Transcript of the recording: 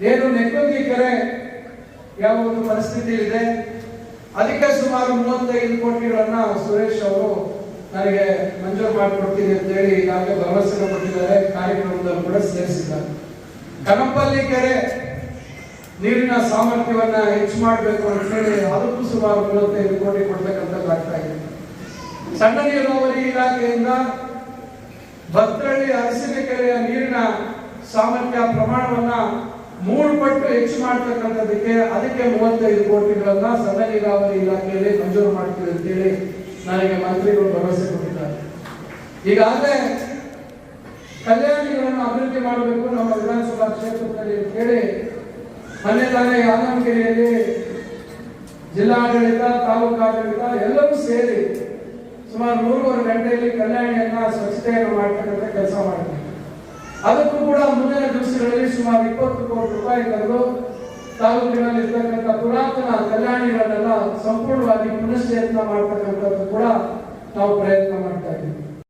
ಏನು ನೆಕ್ಕುಂಗಿ ಕೆರೆ ಯಾವ ಒಂದು ಪರಿಸ್ಥಿತಿ ಇದೆ ಅದಕ್ಕೆ ಸುಮಾರು ಮೂವತ್ತೈದು ಕೋಟಿಗಳನ್ನ ಸುರೇಶ್ ಅವರು ನನಗೆ ಮಂಜೂರು ಮಾಡಿಕೊಡ್ತೀನಿ ಅಂತ ಹೇಳಿ ಈಗಾಗಲೇ ಭರವಸೆ ಕೊಟ್ಟಿದ್ದಾರೆ. ಕಾರ್ಯಕ್ರಮದಲ್ಲಿ ಕೂಡ ಸೇರಿಸಿದ್ದಾರೆ. ಕನಪಲ್ಲಿ ಕೆರೆ ನೀರಿನ ಸಾಮರ್ಥ್ಯವನ್ನ ಹೆಚ್ಚು ಮಾಡಬೇಕು ಅಂತ ಹೇಳಿ ಅದಕ್ಕೂ ಸುಮಾರು ಮೂವತ್ತೈದು ಕೋಟಿ ಕೊಡ್ತಕ್ಕಂಥದ್ದಾಗ್ತಾ ಇದೆ ಸಣ್ಣ ನೀರಾವರಿ ಇಲಾಖೆಯಿಂದ ಭದ್ರಳ್ಳಿ ಅರಸಿನ ಕೆರೆಯ ನೀರಿನ ಸಾಮರ್ಥ್ಯ ಪ್ರಮಾಣವನ್ನ ಮೂರು ಪಟ್ಟು ಹೆಚ್ಚು ಮಾಡ್ತಕ್ಕಂಥದಕ್ಕೆ ಅದಕ್ಕೆ ಮೂವತ್ತೈದು ಕೋಟಿಗಳನ್ನ ಸಣ್ಣ ನೀರಾವರಿ ಇಲಾಖೆಯಲ್ಲಿ ಮಂಜೂರು ಮಾಡ್ತೀವಿ ಅಂತೇಳಿ ನನಗೆ ಮಂತ್ರಿಗಳು ಭರವಸೆ ಕೊಟ್ಟಿದ್ದಾರೆ. ಈಗಾಗಲೇ ಕಲ್ಯಾಣಿಗಳನ್ನು ಅಭಿವೃದ್ಧಿ ಮಾಡಬೇಕು ನಮ್ಮ ವಿಧಾನಸಭಾ ಕ್ಷೇತ್ರದಲ್ಲಿ ಅಂತೇಳಿ ಮೊನ್ನೆ ತಾನೇ ಯಾದವಗಿರಿಯಲ್ಲಿ ಜಿಲ್ಲಾಡಳಿತ ತಾಲೂಕಾಡಳಿತ ಎಲ್ಲರೂ ಸೇರಿ ಸುಮಾರು ಮೂರುವರೆ ಗಂಟೆಯಲ್ಲಿ ಕಲ್ಯಾಣಿಯನ್ನ ಸ್ವಚ್ಛತೆಯನ್ನು ಮಾಡ್ತಕ್ಕಂಥ ಕೆಲಸ ಮಾಡಿದ್ವಿ ಅದಕ್ಕೂ ಕೂಡ ಮುಂದಿನ ದಿವಸಗಳಲ್ಲಿ ಸುಮಾರು ಇಪ್ಪತ್ತು ಕೋಟಿ ರೂಪಾಯಿ ತಂದು ತಾಲೂಕಿನಲ್ಲಿ ಇರ್ತಕ್ಕಂಥ ಪುರಾತನ ಕಲ್ಯಾಣಿಗಳನ್ನೆಲ್ಲ ಸಂಪೂರ್ಣವಾಗಿ ಪುನಶ್ಚೇತನ ಮಾಡ್ತಕ್ಕಂಥದ್ದು ಕೂಡ ನಾವು ಪ್ರಯತ್ನ ಮಾಡ್ತಾ ಇದ್ದೀವಿ.